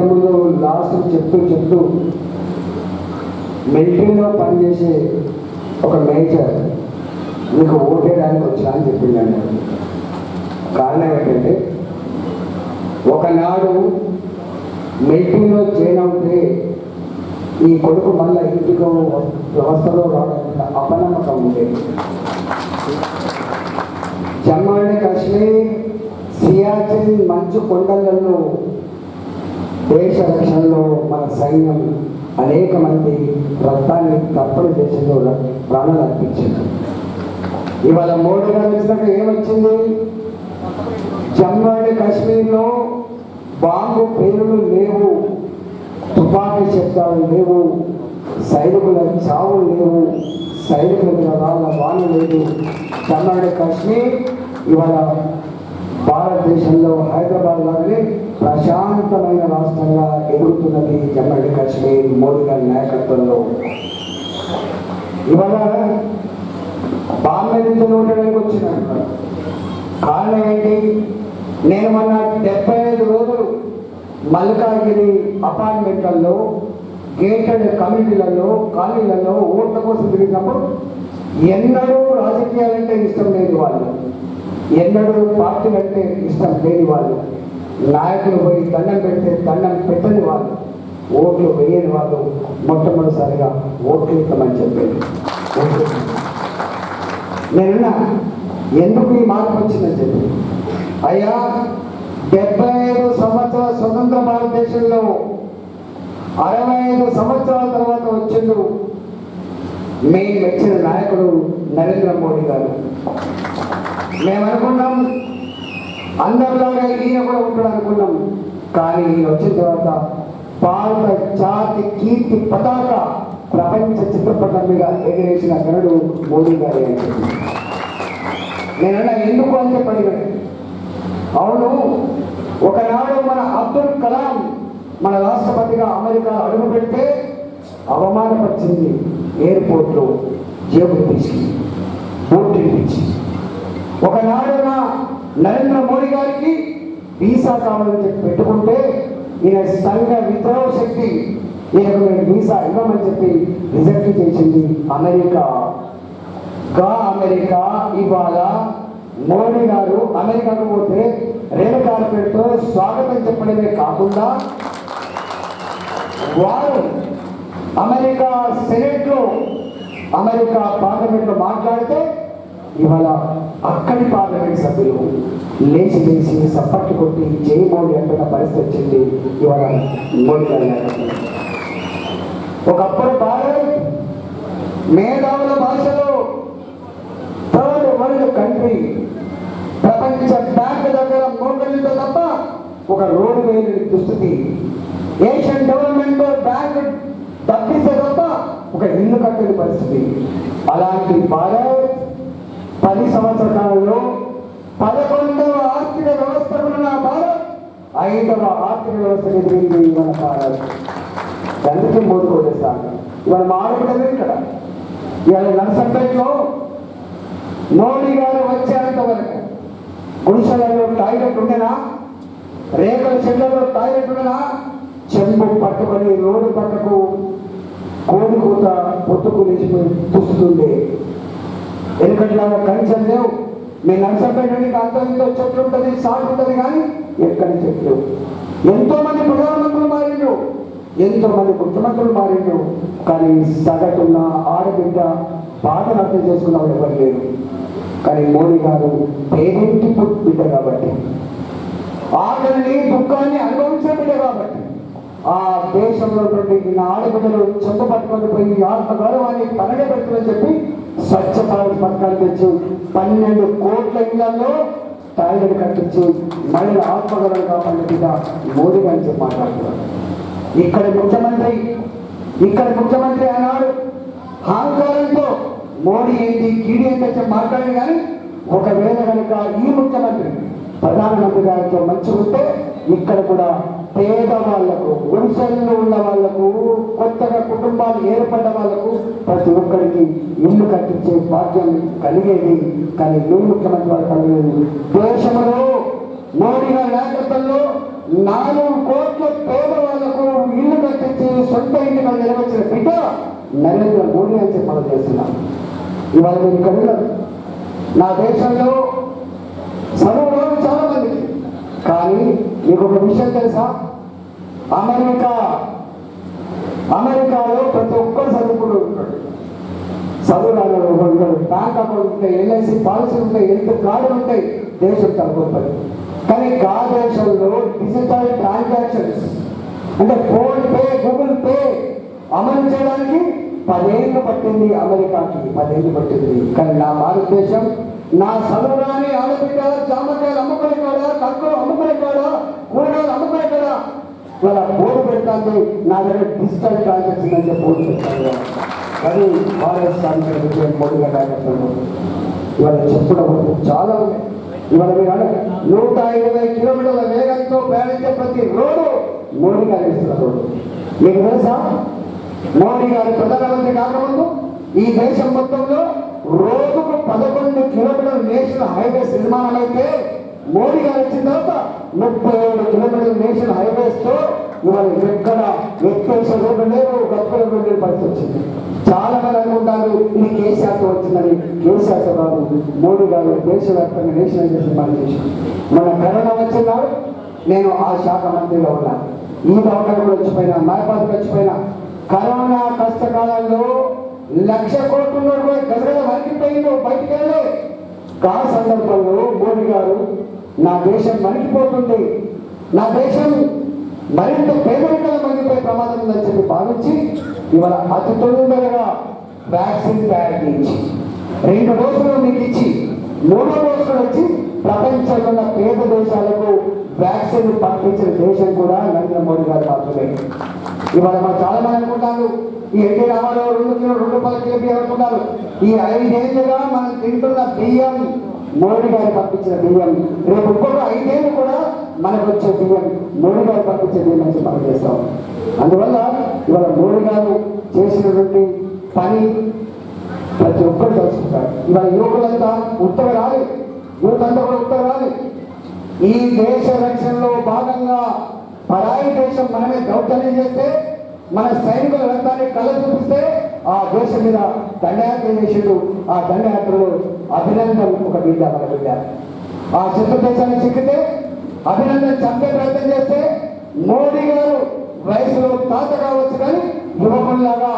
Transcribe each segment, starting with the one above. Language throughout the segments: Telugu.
ఇంతకుముందు లాస్ట్ చెప్తూ చెప్తూ మిలిటరీలో పనిచేసే ఒక మేజర్ మీకు ఓటేయడానికి వచ్చా అని చెప్పిందండి. కారణం ఏంటంటే ఒకనాడు మిలిటరీలో జాయిన్ అవుతే ఈ కొడుకు మళ్ళీ ఇంటికి వ్యవస్థలో రావడానికి అపనమ్మకం ఉండేది. జమ్మూ అండ్ కాశ్మీర్ సియాచిన్ మంచు కొండలలో దేశ రక్షణలో మన సైన్యం అనేక మంది రక్తాన్ని తప్పని దేశంలో ప్రాణాలు అర్పించింది. ఇవాళ మోడీ గారు వచ్చినాక ఏమొచ్చింది? జమ్మూ అండ్ కాశ్మీర్లో బాంబు పేరులు లేవు తుపాకీ శబ్దాలు లేవు సైనికుల చావులు లేవు సైనికుల మీద రాళ్ళ వాన లేదు. జమ్మూ అండ్ కాశ్మీర్ ఇవాళ భారతదేశంలో హైదరాబాద్ లాగానే ప్రశాంతమైన రాష్ట్రంగా ఎదుగుతున్నది జమ్మూ అండ్ కాశ్మీర్ మోడీ గారి నాయకత్వంలో. ఇవాళ బాంబే నుంచి ఉండడానికి వచ్చినాడు కారణం ఏంటి? నేను మొన్న డెబ్బై ఐదు రోజులు మల్కాగిరి అపార్ట్మెంట్లలో గేటెడ్ కమ్యూనిటీలలో కాలనీలలో ఓట్ల కోసం తిరిగినప్పుడు ఎన్నడూ రాజకీయాలంటే ఇష్టం లేని వాళ్ళు ఎన్నడూ పార్టీలంటే ఇష్టం లేని వాళ్ళు. నాయకులు పోయి దండం పెడితే దండం పెట్టని వాళ్ళు ఓట్లు వేయని వాళ్ళు మొట్టమొదటిసారిగా ఓట్లు ఇస్తామని చెప్పారు. ఓట్లు ఎందుకు ఈ మార్పు వచ్చిందని చెప్పి అయ్యా డెబ్బై ఐదు సంవత్సరాల స్వతంత్ర భారతదేశంలో అరవై ఐదు సంవత్సరాల తర్వాత వచ్చిండు మేము వచ్చిన నాయకుడు నరేంద్ర మోడీ గారు. మేము అనుకున్నాం అందరిలాగా ఈయన కూడా ఉంటాడు అనుకున్నాం. కానీ ఈయన వచ్చిన తర్వాత భారత జాతి కీర్తి పతాక ప్రపంచ చిత్రపటం మీద ఎగిరేసిన గనుడు మోడీ గారి అని చెప్పి. నేనన్నా ఎందుకు అని చెప్పండి అవును ఒకనాడు మన అబ్దుల్ కలాం మన రాష్ట్రపతిగా అమెరికా అడుగు పెడితే అవమానపరిచింది ఎయిర్పోర్ట్లో జేబు తీసి బోర్డు ఒకనాడు నా నరేంద్ర మోడీ గారికి వీసా కావాలని చెప్పి పెట్టుకుంటే ఈయన సంఘ విద్రోహ శక్తి ఈయనకు నేను వీసా ఇవ్వమని చెప్పి రిజెక్ట్ చేసింది అమెరికా. గా అమెరికా ఇవాళ మోడీ గారు అమెరికాకు పోతే రేల కార్పెట్తో స్వాగతం చెప్పడమే కాకుండా వారు అమెరికా సెనెట్లో అమెరికా పార్లమెంట్లో మాట్లాడితే ఇవాళ అక్కడి పార్లమెంట్ సభ్యులు లేచి లేచి సప్పట్లు కొట్టి జై అంటున్న పరిస్థితి వచ్చింది ఇవాళ మోడీ గారి ఒకప్పుడు భారత్ మేధావుల భాషలో థర్డ్ వరల్డ్ కంట్రీ. ప్రపంచ బ్యాంక్ దగ్గర మోడలితో తప్ప ఒక రోడ్డు వేయని దుస్థితి. ఏషియన్ డెవలప్మెంట్ బ్యాంక్ తప్పిస్తే తప్ప ఒక ఇల్లు కట్టని పరిస్థితి. అలాంటి భారత్ పది సంవత్సర కాలంలో పదకొండవ ఆర్థిక వ్యవస్థ ఉన్న భారత్ ఐదవ ఆర్థిక వ్యవస్థ ఎదిగింది మన భారత్ అందుకే ఇవాళ మా ఇక్కడ. ఇవాళ నర్సంపేటలో మోడీ గారు వచ్చేంత వరకు గుడిసెలలో టాయిలెట్ ఉండేనా? రేకుల చెట్లలో టాయిలెట్ ఉండేనా? చెంబు పట్టుకొని రోడ్డు పక్కకు కోడి కూత పొత్తుకు లేచిపోయి తుస్తుండే ఎందుకంటే కంచెలు లేవు. మీ నర్సంపేటకి అంత ఇంతో చెట్లు ఉంటుంది సాగు ఉంటుంది కానీ ఎక్కడ చెట్లు? ఎంతో మంది ప్రధానమంత్రులు మారిండు ఎంతో మంది ముఖ్యమంత్రులు మారిండు కానీ సగటున్న ఆడబిడ్డ బాధను అర్థం చేసుకున్న వాళ్ళు ఎవరు లేరు. కానీ మోడీ గారు పేదింటి బిడ్డ కాబట్టి ఆకలిని దుఃఖాన్ని అనుభవించిన బిడ్డ కాబట్టి ఆ దేశంలో నుండి ఆడబిడ్డలు చెంత పట్టుకొని పోయి ఆత్మ గౌరవాన్ని పనగ పెట్టుకుని చెప్పి స్వచ్ఛ భారత్ పథకాలు తెచ్చి. పన్నెండు కోట్ల ఇళ్ళలో టాయిలెట్ కట్టించు. మహిళల ఆత్మగౌరవం కాపాడిన మీద మోడీ గారి చెప్పి మాట్లాడుతున్నారు ఇక్కడ ముఖ్యమంత్రి ఇక్కడ ముఖ్యమంత్రి అన్నాడు అహంకారంతో మోడీ ఏంటి కీడి ఏంటి మాట్లాడే మాట్లాడి కానీ ఒకవేళ కనుక ఈ ముఖ్యమంత్రి ప్రధానమంత్రి గారితో మంచి ఉంటే ఇక్కడ కూడా పేద వాళ్ళకు గుడిసెల్లో ఉన్న వాళ్ళకు కొత్తగా కుటుంబాలు ఏర్పడ్డ వాళ్ళకు ప్రతి ఒక్కరికి ఇల్లు కట్టించే భాగ్యం కలిగేది. కానీ ఏ ముఖ్యమంత్రి వారు కలగలేదు దేశంలో మోడీ నాయకత్వంలో నాలుగు కోట్ల పేదవాళ్ళకు ఇల్లు కట్టించి సొంత ఇంటి మీద నిలవచ్చిన బిడ్డ నరేంద్ర మోడీ అని చెప్పి మనం చేస్తున్నాం. ఇవాళ నేను ఇక్కడ నా దేశంలో చదువు చాలా మంది కానీ మీకు ఒక విషయం తెలుసా? అమెరికా అమెరికాలో ప్రతి ఒక్కరు చదువుకుంటూ ఉంటాడు. చదువురాలు బ్యాంక్ అకౌంట్ ఉంటాయి ఎల్ఐసి పాలసీ ఉంటాయి ఎంత కార్డులు ఉంటాయి దేశం తగ్గుతుంది కానీ గా దేశంలో డిజిటల్ ట్రాన్సాక్షన్స్ అంటే ఫోన్ పే గూగుల్ పే అమలు చేయడానికి పదేళ్ళు పట్టింది అమెరికాకి పదేళ్ళు పట్టింది. కానీ నా భారతదేశం నా చదువురాని ఆడబిడ్డ జామకాయలు అమ్ముకునే కాడ కక్కలు అమ్ముకునే కాడ కూరగాయలు అమ్ముకునే కాడ? ఇవాళ బోర్డు పెడతాంది నా దగ్గర డిజిటల్ ట్రాన్సాక్షన్ అని చెప్పి బోర్డు పెట్టాను కానీ భారత స్థానిక మోడీ గారు ఇవాళ చెప్పుల చాలా ఉన్నాయి. ఇవాళ మీరు అడగ నూట ఇరవై కిలోమీటర్ల వేగంతో ప్రయాణించే ప్రతి రోడ్డు మోడీ గారు రోడ్డు. మీకు తెలుసా? మోడీ గారు ప్రధానమంత్రి కాకముందు ఈ దేశం మొత్తంలో రోజుకు పదకొండు కిలోమీటర్లు నేషనల్ హైవేస్ నిర్మాణం అయితే మోడీ గారు వచ్చిన తర్వాత ముప్పై ఏడు కిలోమీటర్ల నేషనల్ హైవేస్తో ఇవాళ ఎక్కడ ఎక్కేసే రోడ్డు లేవు గొప్పల పరిస్థితి వచ్చింది. చాలా మంది అనుకుంటారు ఇది కేసీఆర్ వచ్చిందని కేసీఆర్తో కాదు మోడీ గారు దేశవ్యాప్తంగా చేసిన పని చేశారు. మన కరోనా వచ్చినాడు నేను ఆ శాఖ మంత్రిగా ఉన్నాను. ఈ దవాఖాన కూడా వచ్చిపోయినా మైపాదికి వచ్చిపోయినా కరోనా కష్టకాలంలో లక్ష కోట్ల రూపాయలు గజగజ పోయిందో బయటికి వెళ్ళే కా సందర్భంలో మోడీ గారు నా దేశం వణికిపోతుంది నా దేశం మరింత పేదరికల మందిపోయే ప్రమాదం ఉందని చెప్పి భావించి ఇవాళ అతి తొందరగా వ్యాక్సిన్ తయారు రెండు డోసులు మీకు ఇచ్చి మూడో డోసులు వచ్చి ప్రపంచంలో ఉన్న పేద దేశాలకు వ్యాక్సిన్ పంపించిన దేశం కూడా నరేంద్ర మోడీ ఇవాళ మనం చాలా మంది అనుకుంటారు ఈ ఎన్టీ రామారావు రెండు కిలో రెండు రూపాయలు కిలో అనుకుంటారు. ఈ ఐదేళ్ళుగా మనం తింటున్న బియ్యం మోడీ గారు పంపించిన బియ్యం. రేపు ఇంకొక ఐదేళ్ళు కూడా మనకు వచ్చే బియ్యం మోడీ గారు పంపించే బియ్యం నుంచి మనం చేస్తాం. అందువల్ల ఇవాళ మోడీ గారు చేసినటువంటి పని ప్రతి ఒక్కరు తెలుసుకుంటారు. ఇవాళ యువకులంతా ఉత్తర రాలి యువతంతా కూడా ఉత్తర రాలి ఈ దేశ రక్షణలో భాగంగా పరాయి దేశం మనమే దౌర్జన్యం చేస్తే మన సైనికుల రక్తాన్ని కళ్ళ చూపిస్తే ఆ దేశం మీద దండయాత్ర చేసేడు. ఆ దండయాత్రలో అభినందన్ ఒక బిడ్డ మన బిడ్డ ఆ శత్రు దేశాన్ని చిక్కితే అభినందన్ చంపే ప్రయత్నం చేస్తే మోడీ గారు వయసులో తాత కావచ్చు కానీ యువకుల్లాగా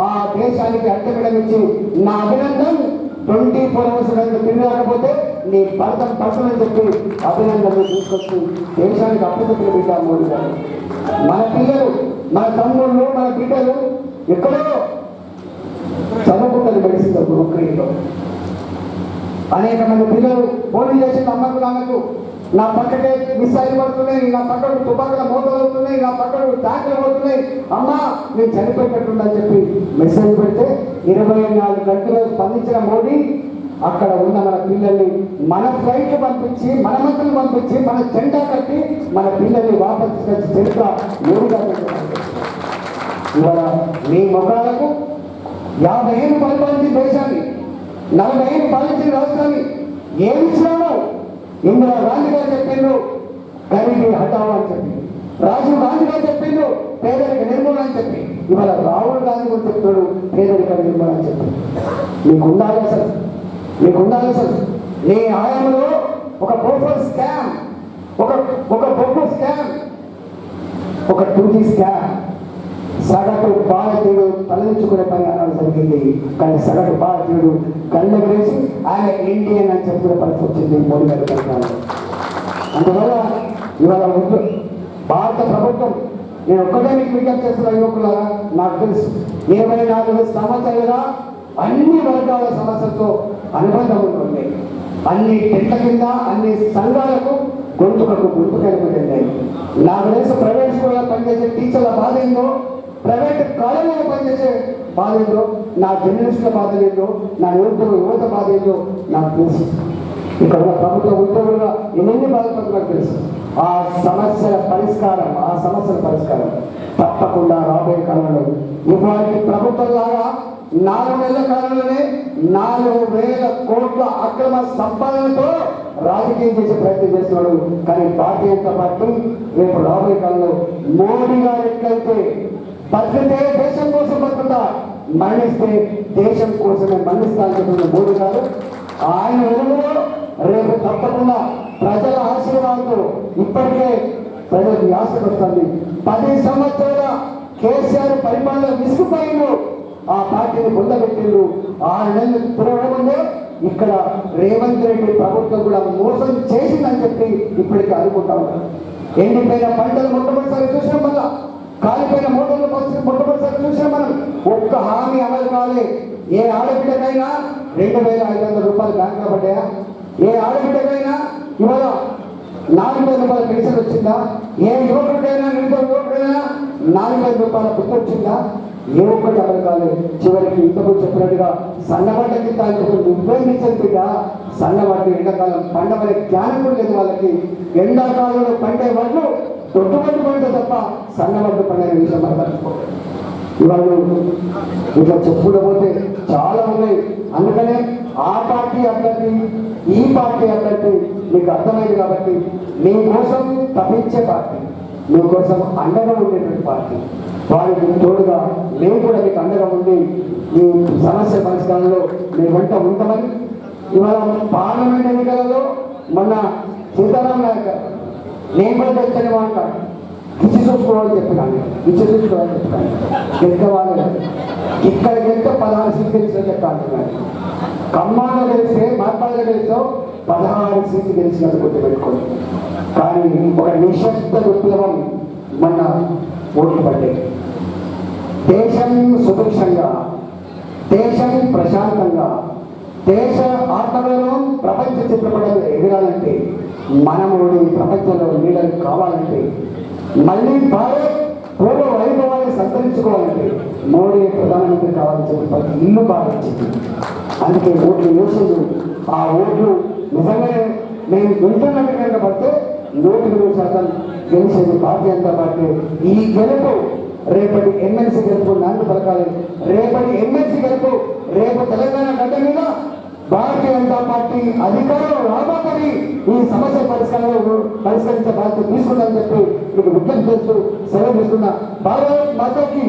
ఆ దేశానికి అడ్డమిడమిచ్చి నా అభినందన్ ట్వంటీ ఫోర్ అవర్స్ కనుక తిరిగి రాకపోతే నీ భర్త పడుతుందని చెప్పి అభినందనలు తీసుకొచ్చి దేశానికి అప్పచెప్పిన బిడ్డ మోడీ గారు. మన పిల్లలు మన తమ్ముళ్ళు మన బిడ్డలు ఎక్కడో చదువుకుంటారు మెడిసిన్ ఉక్రెయిన్లో అనేక మంది పిల్లలు ఫోన్ చేసిన అమ్మకు నాన్నకు నా పక్కకే మిస్సైల్ పడుతున్నాయి నా పక్కకు తుపాకుల మూతలు అవుతున్నాయి నా పక్కకు ట్యాంకులు పడుతున్నాయి. అమ్మా నేను చనిపోయేటట్టుందని చెప్పి మెసేజ్ పెడితే ఇరవై నాలుగు గంటలు స్పందించిన మోడీ అక్కడ ఉన్న మన పిల్లల్ని మన ఫ్లైట్ పంపించి మన మంత్రులు పంపించి మన జెండా కట్టి మన పిల్లల్ని వాపస్ తీసుకొచ్చి చరిత్ర మోడీ ఇవాళ మీ ముఖాలకు యాభై ఏళ్ళు పరిపాలించిన దేశాన్ని నలభై ఏళ్ళు పాలించిన రాష్ట్రాన్ని ఏమి ఇచ్చినామో ఇందిరా గాంధీ గారు చెప్పిండు గరీబీ హఠావు అని చెప్పి. రాజీవ్ గాంధీ గారు చెప్పిండు పేదరిక నిర్మూలన అని చెప్పి. ఇవాళ రాహుల్ గాంధీ కూడా చెప్తాడు పేదరిక నిర్మూలన అని చెప్పి. మీకు ఉండాలి అసలు. మీకు ఉండాలి అసలు నీ ఆయంలో ఒక బొఫర్ స్కామ్ ఒక ఒక బొమ్మ స్కామ్ ఒక టూజీ స్కామ్ సగటు భారతీయుడు తలదించుకునే పని అనడం జరిగింది. కానీ సగటు భారతీయుడు కళ్ళెగరేసి ఆయన ఇండియన్ అని చెప్పుకునే పరిస్థితి వచ్చింది మోడీ గారి పరిపాలనలో. అందువల్ల ఇవాళ ముందు భారత ప్రభుత్వం నేను ఒక్కటే మీకు విజ్ఞప్తి చేస్తున్న యువకులారా నాకు తెలుసు. ఇరవై నాలుగు సంవత్సరాలుగా అన్ని వర్గాల సమస్యలతో అనుబంధం ఉంటుంది. అన్ని టెంట్ల కింద అన్ని సంఘాలకు గొంతుకకు గొంతుకలకు వెళ్ళాయి నాకు తెలుసు ప్రైవేట్ స్కూల్లో పనిచేసే టీచర్ల బాధ ఏందో ప్రైవేట్ కాలేజీలో పనిచేసే బాధ ఏందో నా జర్నలిస్టుల బాధ ఏందో నా యువత యువత బాధ ఏందో నాకు తెలుసు. ఇక్కడ ఉన్న ప్రభుత్వ ఉద్యోగులుగా ఎన్ని బాధపడుతున్నారు తెలుసు. ఆ సమస్యల పరిష్కారం ఆ సమస్యల పరిష్కారం తప్పకుండా రాబోయే కాలంలో ఇవాళ ప్రభుత్వం లాగా నాలుగు నెలల కాలంలోనే నాలుగు వేల కోట్ల అక్రమ సంపాదనతో రాజకీయం చేసే ప్రయత్నం చేస్తున్నాడు. కానీ భారతీయ జనతా పార్టీ రేపు రాబోయే కాలంలో మోడీ గారు ఎట్లయితే బతికితే దేశం కోసం బతుకుతా మరణిస్తే దేశం కోసమే మరణిస్తానని మోడీ గారు ఆయన వెలుగులో రేపు తప్పకుండా ప్రజల ఆశీర్వాదంతో ఇప్పటికే ప్రజలకు ఆశకు వస్తుంది. పది సంవత్సరాల కేసీఆర్ పరిపాలన విసుగుపోయిండు. ఆ పార్టీని పొందబెట్టిండు ఆరు నెలలు తిరగడముందే ఇక్కడ రేవంత్ రెడ్డి ప్రభుత్వం కూడా మోసం చేసిందని చెప్పి ఇప్పటికీ అనుకుంటా ఉన్నారు. ఎండిపోయిన పంటలు మొట్టమొదటిసారి చూసిన మళ్ళా కాలిపోయిన మోటార్లు పరిస్థితి మొట్టమొదటిసారి చూసిన మనం. ఒక్క హామీ అమలు కాలే. ఏ ఆడబిడ్డకైనా రెండు వేల ఐదు వందల రూపాయలు బ్యాంకులో పడ్డాయా? ఏ ఆడబిడ్డకైనా ఇవాళ నాలుగు వేల రూపాయల పెన్షన్ వచ్చిందా? ఏ యువకుడికైనా నిరుద్యోగ యువకుడైనా నాలుగు వేల రూపాయల బుక్ వచ్చిందా ఏ ఒక్కటి అమలు కాలేదు. చివరికి ఇంతకు చెప్పినట్టుగా సన్నబడ్డకి కింద అని చెప్పి నువ్వే సన్నబడ్డ ఎండాకాలం పండమనే జ్ఞానం కూడా లేదు వాళ్ళకి. ఎండాకాలంలో పండే వాళ్ళు దొడ్డుబడి పండు తప్ప సన్నబడ్డ పండే విషయం మనం ఇవాళ ఇట్లా చెప్పుకుంటూ పోతే చాలా ఉన్నాయి. అందుకనే ఆ పార్టీ అభ్యర్థి ఈ పార్టీ అభ్యర్థి మీకు అర్థమైంది కాబట్టి మీకోసం తప్పించే పార్టీ మీకోసం అండగా ఉండేటువంటి పార్టీ. వారికి తోడుగా మేము కూడా మీకు అండగా ఉండి మీ సమస్య పరిష్కారంలో మీ వెంట ఉంటామని ఇవాళ పార్లమెంట్ ఎన్నికలలో మొన్న సీతారాం నాయక్ నేను కూడా తెచ్చని మాట. ఇచ్చి చూసుకోవాలని చెప్పినాను. ఇచ్చి చూసుకోవాలని చెప్పినాను. గెలవాలి ఇక్కడ గెలిస్తే పదహారు సీట్లు గెలిచిన చెప్పాలంటున్నాను ఖమ్మాలో గెలిస్తే మార్పాలలో గెలిస్తే పదహారు సీట్లు గెలిచినట్టు గుర్తుపెట్టుకోండి కానీ ఒక నిశ్శబ్ద విప్లవం మన ఓట్లు పడ్డాయి సుభిక్షంగా దేశం ప్రశాంతంగా దేశ ఆత్మగౌరవం ప్రపంచ చిత్రపటాలు ఎగరాలంటే మనము ఈ ప్రపంచంలో లీడర్ కావాలంటే మళ్ళీ భారత్ పూర్వ వైభవాన్ని సంతరించుకోవాలంటే మోడీ ప్రధానమంత్రి కావాలని చెప్పి ప్రతి ఇల్లు భావించింది అందుకే ఓట్లు వేసింది ఆ ఓట్లు నిజంగానే మేము వింటున్నట్టు కనుక పడితే నూటికి నూరు శాతం గెలిచేది భారతీయ జనతా పార్టీ. ఈ గెలుపు రేపటి ఎమ్మెల్సీ గెలుపు నాన్న పలకాలి రేపటి ఎమ్మెల్సీ గెలుపు రేపు తెలంగాణ గడ్డ మీద భారతీయ జనతా పార్టీ అధికారం రాబోతుంది. ఈ సమస్య పరిష్కారంలో పరిష్కరించే బాధ్యత తీసుకుందని చెప్పి మీకు విజ్ఞప్తి చేస్తూ సెలవు ఇస్తున్నా భారత్ మాతకి